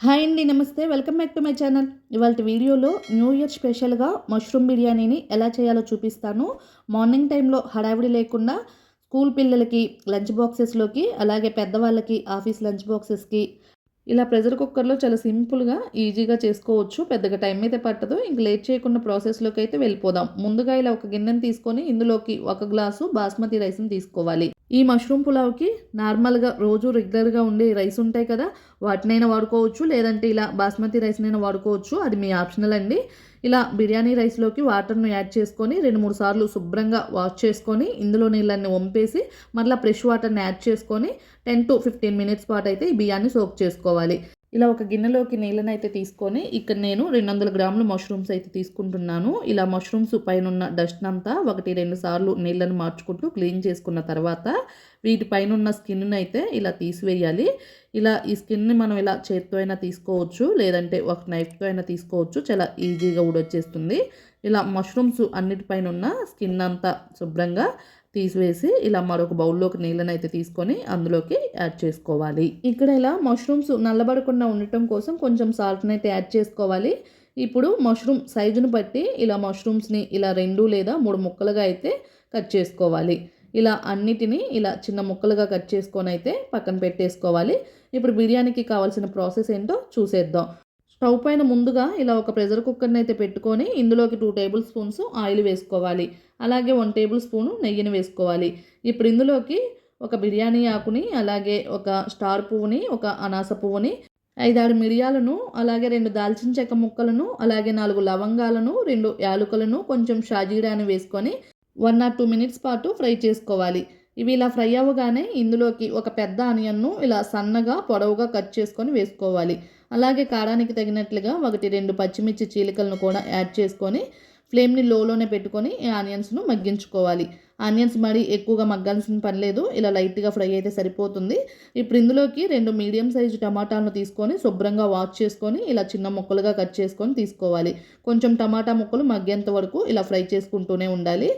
Hi అండి నమస్తే. Welcome back to my channel. ఇవాళ వీడియోలో న్యూ ఇయర్ స్పెషల్గా మష్రూమ్ బిర్యానీని ఎలా చేయాలో చూపిస్తాను. మార్నింగ్ టైంలో హడావిడి లేకుండా స్కూల్ పిల్లలకి లంచ్ బాక్సెస్లోకి అలాగే పెద్దవాళ్ళకి ఆఫీస్ లంచ్ బాక్సెస్కి ఇలా ప్రెషర్ కుక్కర్లో చాలా సింపుల్గా ఈజీగా చేసుకోవచ్చు. పెద్దగా టైం అయితే పట్టదు. ఇంక లేట్ చేయకుండా ప్రాసెస్లోకి అయితే వెళ్ళిపోదాం. ముందుగా ఇలా ఒక గిన్నెని తీసుకొని ఇందులోకి ఒక గ్లాసు బాస్మతి రైస్ని తీసుకోవాలి. ఈ మష్రూమ్ పులావ్కి నార్మల్గా రోజు రెగ్యులర్గా ఉండే రైస్ ఉంటాయి కదా వాటినైనా వాడుకోవచ్చు. లేదంటే ఇలా బాస్మతి రైస్నైనా వాడుకోవచ్చు. అది మీ ఆప్షనల్ అండి. ఇలా బిర్యానీ రైస్లోకి వాటర్ను యాడ్ చేసుకొని రెండు మూడు సార్లు శుభ్రంగా వాష్ చేసుకొని ఇందులో నీళ్ళన్ని వంపేసి మళ్ళీ ఫ్రెష్ వాటర్ని యాడ్ చేసుకొని టెన్ టు ఫిఫ్టీన్ మినిట్స్ పాటు అయితే ఈ బియ్యాన్ని సోక్ చేసుకోవాలి. ఇలా ఒక గిన్నెలోకి నీళ్ళని అయితే తీసుకొని ఇక్కడ నేను రెండు వందల గ్రాములు మష్రూమ్స్ అయితే తీసుకుంటున్నాను. ఇలా మష్రూమ్స్ పైన ఉన్న డస్ట్ అంతా ఒకటి రెండు సార్లు నీళ్ళని మార్చుకుంటూ క్లీన్ చేసుకున్న తర్వాత వీటిపైన ఉన్న స్కిన్ను అయితే ఇలా తీసివేయాలి. ఇలా ఈ స్కిన్ని మనం ఇలా చేత్తో అయినా తీసుకోవచ్చు లేదంటే ఒక నైఫ్తో అయినా తీసుకోవచ్చు. చాలా ఈజీగా ఊడొచ్చేస్తుంది. ఇలా మష్రూమ్స్ అన్నిటిపైన ఉన్న స్కిన్ అంతా శుభ్రంగా తీసివేసి ఇలా మరొక బౌల్లోకి నీళ్ళని అయితే తీసుకొని అందులోకి యాడ్ చేసుకోవాలి. ఇక్కడ ఇలా మష్రూమ్స్ నల్లబడకుండా ఉండటం కోసం కొంచెం సాల్ట్ని అయితే యాడ్ చేసుకోవాలి. ఇప్పుడు మష్రూమ్ సైజును బట్టి ఇలా మష్రూమ్స్ని ఇలా రెండు లేదా మూడు ముక్కలుగా అయితే కట్ చేసుకోవాలి. ఇలా అన్నిటినీ ఇలా చిన్న ముక్కలుగా కట్ చేసుకొని అయితే పక్కన పెట్టేసుకోవాలి. ఇప్పుడు బిర్యానీకి కావాల్సిన ప్రాసెస్ ఏంటో చూసేద్దాం. స్టవ్ పైన ముందుగా ఇలా ఒక ప్రెషర్ కుక్కర్ని అయితే పెట్టుకొని ఇందులోకి టూ టేబుల్ స్పూన్స్ ఆయిల్ వేసుకోవాలి. అలాగే వన్ టేబుల్ స్పూను నెయ్యిని వేసుకోవాలి. ఇప్పుడు ఇందులోకి ఒక బిర్యానీ ఆకుని అలాగే ఒక స్టార్ పువ్వుని ఒక అనాస పువ్వుని ఐదారు మిరియాలను అలాగే రెండు దాల్చిన చెక్క ముక్కలను అలాగే నాలుగు లవంగాలను రెండు యాలుకలను కొంచెం షాజీరాని వేసుకొని వన్ ఆర్ టూ మినిట్స్ పాటు ఫ్రై చేసుకోవాలి. ఇవి ఇలా ఫ్రై అవ్వగానే ఇందులోకి ఒక పెద్ద ఆనియన్ను ఇలా సన్నగా పొడవుగా కట్ చేసుకొని వేసుకోవాలి. అలాగే కారానికి తగినట్లుగా ఒకటి రెండు పచ్చిమిర్చి చీలికలను కూడా యాడ్ చేసుకొని ఫ్లేమ్ని లోలోనే పెట్టుకొని ఈ ఆనియన్స్ను మగ్గించుకోవాలి. ఆనియన్స్ మరి ఎక్కువగా మగ్గాల్సిన పని లేదు. ఇలా లైట్గా ఫ్రై అయితే సరిపోతుంది. ఇప్పుడు ఇందులోకి రెండు మీడియం సైజు టమాటాలను తీసుకొని శుభ్రంగా వాష్ చేసుకొని ఇలా చిన్న ముక్కలుగా కట్ చేసుకొని తీసుకోవాలి. కొంచెం టమాటా ముక్కలు మగ్గేంత వరకు ఇలా ఫ్రై చేసుకుంటూనే ఉండాలి.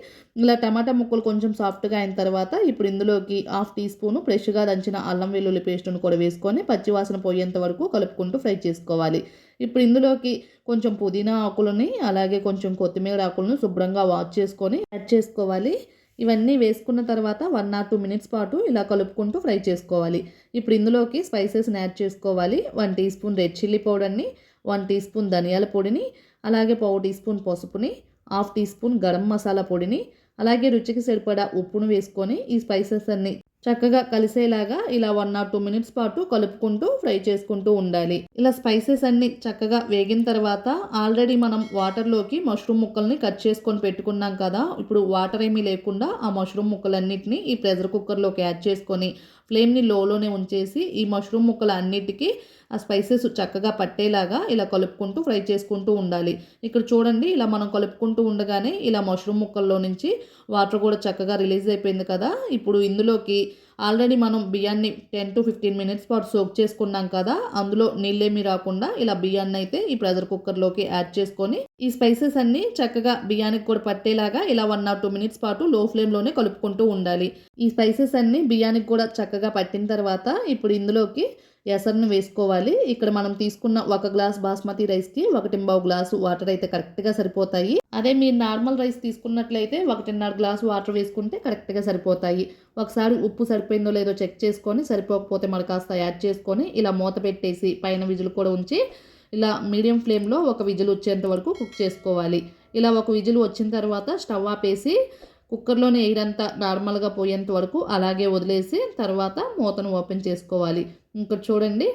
ఇలా టమాటా ముక్కలు కొంచెం సాఫ్ట్గా అయిన తర్వాత ఇప్పుడు ఇందులోకి హాఫ్ టీ స్పూను ఫ్రెష్గా దంచిన అల్లం వెల్లుల్లి పేస్ట్ను కూడా వేసుకొని పచ్చివాసన పోయేంత వరకు కలుపుకుంటూ ఫ్రై చేసుకోవాలి. ఇప్పుడు ఇందులోకి కొంచెం పుదీనా ఆకులని అలాగే కొంచెం కొత్తిమీర ఆకులను శుభ్రంగా వాష్ చేసుకొని యాడ్ చేసుకోవాలి. ఇవన్నీ వేసుకున్న తర్వాత వన్ ఆర్ టూ మినిట్స్ పాటు ఇలా కలుపుకుంటూ ఫ్రై చేసుకోవాలి. ఇప్పుడు ఇందులోకి స్పైసెస్ని యాడ్ చేసుకోవాలి. One teaspoon red chilli పౌడర్ని వన్ టీ స్పూన్ ధనియాల పొడిని అలాగే పావు టీ స్పూన్ పసుపుని half teaspoon garam masala పొడిని అలాగే రుచికి సరిపడా ఉప్పును వేసుకొని ఈ స్పైసెస్ అన్ని చక్కగా కలిసేలాగా ఇలా వన్ ఆర్ టూ మినిట్స్ పాటు కలుపుకుంటూ ఫ్రై చేసుకుంటూ ఉండాలి. ఇలా స్పైసెస్ అన్ని చక్కగా వేగిన తర్వాత ఆల్రెడీ మనం వాటర్లోకి మష్రూమ్ ముక్కల్ని కట్ చేసుకొని పెట్టుకున్నాం కదా ఇప్పుడు వాటర్ ఏమీ లేకుండా ఆ మష్రూమ్ ముక్కలన్నిటిని ఈ ప్రెషర్ కుక్కర్లోకి యాడ్ చేసుకొని ఫ్లేమ్ని లోలోనే ఉంచేసి ఈ మష్రూమ్ ముక్కలు అన్నిటికీ ఆ స్పైసెస్ చక్కగా పట్టేలాగా ఇలా కలుపుకుంటూ ఫ్రై చేసుకుంటూ ఉండాలి. ఇక్కడ చూడండి ఇలా మనం కలుపుకుంటూ ఉండగానే ఇలా మష్రూమ్ ముక్కల్లో నుంచి వాటర్ కూడా చక్కగా రిలీజ్ అయిపోయింది కదా. ఇప్పుడు ఇందులోకి ఆల్రెడీ మనం బియ్యాన్ని టెన్ టు ఫిఫ్టీన్ మినిట్స్ పాటు సోక్ చేసుకున్నాం కదా అందులో నీళ్ళేమీ రాకుండా ఇలా బియ్యాన్ని అయితే ఈ ప్రెషర్ కుక్కర్లోకి యాడ్ చేసుకొని ఈ స్పైసెస్ అన్నీ చక్కగా బియ్యానికి కూడా పట్టేలాగా ఇలా వన్ ఆర్ టూ మినిట్స్ పాటు లో ఫ్లేమ్లోనే కలుపుకుంటూ ఉండాలి. ఈ స్పైసెస్ అన్నీ బియ్యానికి కూడా చక్కగా పట్టిన తర్వాత ఇప్పుడు ఇందులోకి ఎసరును వేసుకోవాలి. ఇక్కడ మనం తీసుకున్న ఒక గ్లాస్ బాస్మతి రైస్కి ఒకటింబావు గ్లాసు వాటర్ అయితే కరెక్ట్గా సరిపోతాయి. అదే మీరు నార్మల్ రైస్ తీసుకున్నట్లయితే ఒకటిన్నర గ్లాసు వాటర్ వేసుకుంటే కరెక్ట్గా సరిపోతాయి. ఒకసారి ఉప్పు సరిపోయిందో లేదో చెక్ చేసుకొని సరిపోకపోతే మరి కాస్త యాడ్ చేసుకొని ఇలా మూత పెట్టేసి పైన విజులు కూడా ఉంచి ఇలా మీడియం ఫ్లేమ్లో ఒక విజిల్ వచ్చేంత వరకు కుక్ చేసుకోవాలి. ఇలా ఒక విజిల్ వచ్చిన తర్వాత స్టవ్ ఆపేసి కుక్కర్లోనే ఎయిర్ అంతా నార్మల్గా పోయేంత వరకు అలాగే వదిలేసి తర్వాత మూతను ఓపెన్ చేసుకోవాలి. ఇంకా చూడండి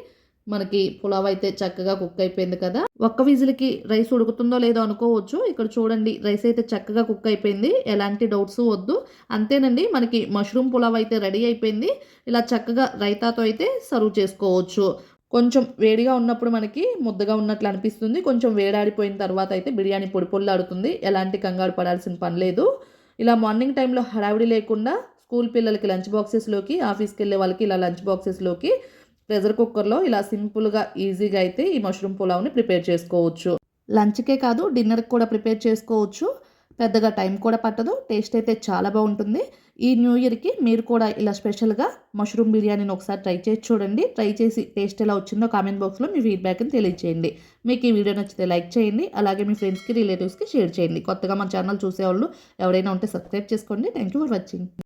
మనకి పులావ్ అయితే చక్కగా కుక్ అయిపోయింది కదా. ఒక్క విజిల్కి రైస్ ఉడుకుతుందో లేదో అనుకోవచ్చు. ఇక్కడ చూడండి రైస్ అయితే చక్కగా కుక్ అయిపోయింది. ఎలాంటి డౌట్స్ వద్దు. అంతేనండి మనకి మష్రూమ్ పులావ్ అయితే రెడీ అయిపోయింది. ఇలా చక్కగా రైతాతో అయితే సర్వ్ చేసుకోవచ్చు. కొంచెం వేడిగా ఉన్నప్పుడు మనకి ముద్దగా ఉన్నట్లు అనిపిస్తుంది. కొంచెం వేడాడిపోయిన తర్వాత అయితే బిర్యానీ పొడి పొల్లాడుతుంది. ఎలాంటి కంగారు పడాల్సిన పని లేదు. ఇలా మార్నింగ్ టైంలో హడావిడి లేకుండా స్కూల్ పిల్లలకి లంచ్ బాక్సెస్లోకి ఆఫీస్కి వెళ్ళే వాళ్ళకి ఇలా లంచ్ బాక్సెస్లోకి ప్రెషర్ కుక్కర్లో ఇలా సింపుల్గా ఈజీగా అయితే ఈ మష్రూమ్ పులావ్ని ప్రిపేర్ చేసుకోవచ్చు. లంచ్కే కాదు డిన్నర్కి కూడా ప్రిపేర్ చేసుకోవచ్చు. పెద్దగా టైం కూడా పట్టదు టేస్ట్ అయితే చాలా బాగుంటుంది. ఈ న్యూ ఇయర్కి మీరు కూడా ఇలా స్పెషల్గా మష్రూమ్ బిర్యానీని ఒకసారి ట్రై చేసి చూడండి. ట్రై చేసి టేస్ట్ ఎలా వచ్చిందో కామెంట్ బాక్స్లో మీ ఫీడ్బ్యాక్ని తెలియజేయండి మీకు ఈ వీడియో నచ్చితే లైక్ చేయండి అలాగే మీ ఫ్రెండ్స్కి రిలేటివ్స్కి షేర్ చేయండి. కొత్తగా మన ఛానల్ చూసేవాళ్ళు ఎవరైనా ఉంటే సబ్స్క్రైబ్ చేసుకోండి. Thank you for watching.